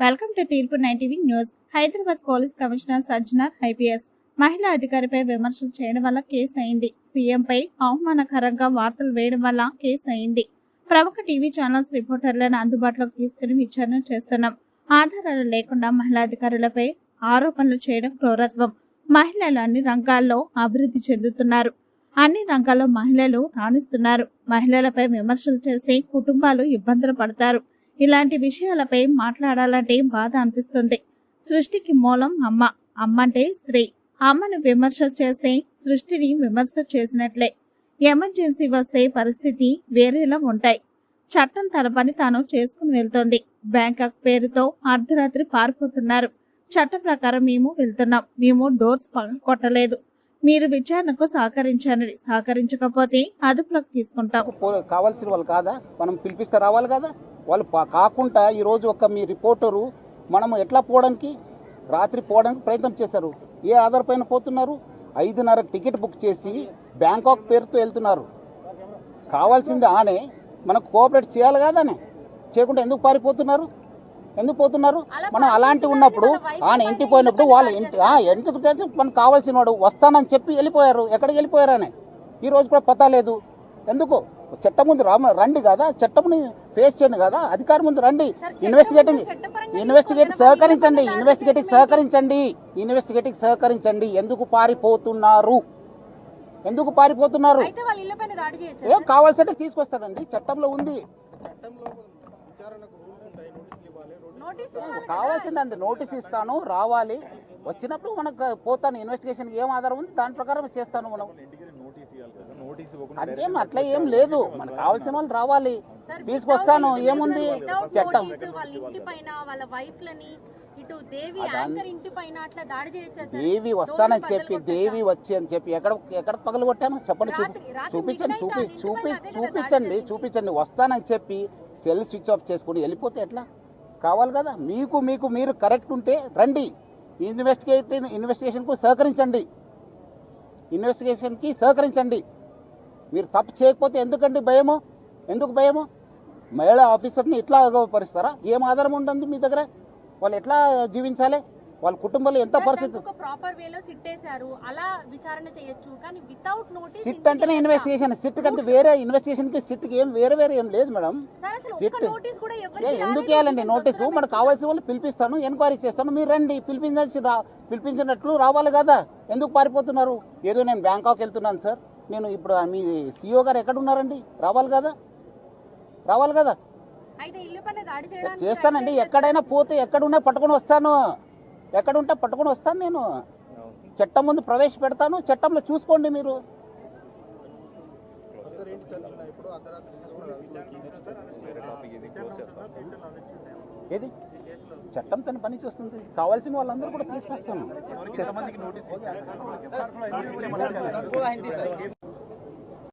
Welcome to తీర్పు nine TV news. Hyderabad police commissioner Sajjanar IPS మహిళా అధికారిపై విమర్శలు చేయడం వల్ల కేసు అయింది సీఎంపై అవమానకరంగా వార్తలు వేయడం వల్ల కేసు అయింది ప్రముఖ టీవీ ఛానల్స్ రిపోర్టర్లను అందుబాటులోకి తీసుకుని విచారణ చేస్తున్నాం. ఆధారాలు లేకుండా మహిళా అధికారులపై ఆరోపణలు చేయడం క్రూరత్వం. మహిళలు అన్ని రంగాల్లో అభివృద్ధి చెందుతున్నారు. అన్ని రంగాల్లో మహిళలు రాణిస్తున్నారు. మహిళలపై విమర్శలు చేస్తే కుటుంబాలు ఇబ్బందులు పడతారు. ఇలాంటి విషయాలపై మాట్లాడాలంటే బాధ అనిపిస్తుంది. సృష్టికి మూలం అమ్మ. అమ్మ అంటే స్త్రీ. అమ్మను విమర్శ చేస్తే సృష్టిని విమర్శ చేసినట్లే. ఎమర్జెన్సీ వస్తే పరిస్థితి వేరేలా ఉంటాయి. చట్టం తన పని తాను చేసుకుని వెళ్తోంది. బ్యాంకాక్ పేరుతో అర్ధరాత్రి పారిపోతున్నారు. చట్ట ప్రకారం మేము వెళ్తున్నాం. మేము డోర్స్ కొట్టలేదు మీరు విచారణకు సహకరించండి. సహకరించకపోతే అదుపులోకి తీసుకుంటాం. కావాల్సిన వాళ్ళు కాదా? మనం పిలిపిస్తే రావాలి కదా? వాళ్ళు కాకుండా ఈరోజు ఒక మీ రిపోర్టరు మనం ఎట్లా పోవడానికి? రాత్రి పోవడానికి ప్రయత్నం చేశారు. ఏ ఆధార్ పైన పోతున్నారు? ఐదున్నర టికెట్ బుక్ చేసి బ్యాంకాక్ పేరుతో వెళ్తున్నారు. కావాల్సింది ఆనే. మనకు కోఆపరేట్ చేయాలి కాదానే చేయకుండా ఎందుకు పారిపోతున్నారు? ఎందుకు పోతున్నారు? మనం అలాంటి ఉన్నప్పుడు ఆయన ఇంటికి పోయినప్పుడు వాళ్ళ ఇంటి ఎందుకు మనకు కావాల్సిన వాడు వస్తానని చెప్పి వెళ్ళిపోయారు. ఎక్కడికి వెళ్ళిపోయారని ఈ రోజు కూడా పతా లేదు. ఎందుకు? చట్టం ముందు రండి కదా. చట్టంని ఫేస్ చేయండి కదా అధికారం ముందు రండి. ఇన్వెస్టిగేటింగ్ ఇన్వెస్టిగేట్ సహకరించండి ఇన్వెస్టిగేటింగ్ సహకరించండి. ఇన్వెస్టిగేటింగ్ సహకరించండి. ఎందుకు పారిపోతున్నారు? ఎందుకు పారిపోతున్నారు? అయితే వాళ్ళ ఇళ్ళ పైన దాడి చేయొచ్చు ఏం కావాల్సింటే తీసుకొస్తారండి చట్టంలో ఉంది. నోటీస్ కావాల్సింది అంతే నోటీస్ ఇస్తాను రావాలి. వచ్చినప్పుడు మనకు పోతాను ఇన్వెస్టిగేషన్ ఏం ఆధారం ఉంది? దాని ప్రకారం చేస్తాను మనం. అదేం అట్లా ఏం లేదు. మనకు కావాల్సిన వాళ్ళు రావాలి. తీసుకొస్తాను ఏముంది? చట్టం దేవి వస్తానని చెప్పి దేవి వచ్చి అని చెప్పి ఎక్కడ ఎక్కడ పగలు కొట్టాను చెప్పండి చూపి చూపించండి చూపి చూపి చూపించండి చూపించండి. వస్తానని చెప్పి సెల్ స్విచ్ ఆఫ్ చేసుకుని వెళ్ళిపోతే ఎట్లా? కావాలి కదా. మీకు మీకు మీరు కరెక్ట్ ఉంటే రండి. ఇన్వెస్టిగేట్ ఇన్వెస్టిగేషన్కు సహకరించండి. ఇన్వెస్టిగేషన్కి సహకరించండి. మీరు తప్పు చేయకపోతే ఎందుకండి భయము? ఎందుకు భయము? మహిళా ఆఫీసర్ని ఇట్లా పరిస్తారా? ఏం ఆధారం ఉంటుంది మీ దగ్గర? వాళ్ళు ఎట్లా జీవించాలి? వాళ్ళ కుటుంబంలో ఎంత పరిస్థితి? ఒక ప్రాపర్ వేలో సిట్ వేశారు అలా విచారణ చేయొచ్చు. కానీ వితౌట్ నోటీస్ సిట్ అంటేనే ఇన్వెస్టిగేషన్ సిట్ కంటే వేరే ఇన్వెస్టిగేషన్కి సిట్కి ఏం వేరే వేరే ఏం లేదు మేడం. సిట్ ఎందుకు వేయాలండి నోటీసు మనకు కావాల్సిన వాళ్ళు పిలిపిస్తాను ఎంక్వైరీ చేస్తాను మీరు రండి. పిలిపించాల్సి రా పిలిపించినట్లు రావాలి కదా. ఎందుకు పారిపోతున్నారు? ఏదో నేను బ్యాంకాక్ వెళ్తున్నాను సార్ నేను ఇప్పుడు మీ సీఓ గారు ఎక్కడ ఉన్నారండి? రావాలి కదా. రావాలి కదా. అయితే ఇల్లు పైన దాడి చేయడానికి చేస్తానండి. ఎక్కడైనా పోతే ఎక్కడున్నా పట్టుకొని వస్తాను. ఎక్కడుంటే పట్టుకొని వస్తాను నేను. చట్టం ముందు ప్రవేశపెడతాను. చట్టంలో చూసుకోండి మీరు. ఏది? చట్టం తన పని చేస్తుంది. కావాల్సిన వాళ్ళందరూ కూడా తీసుకొస్తాను.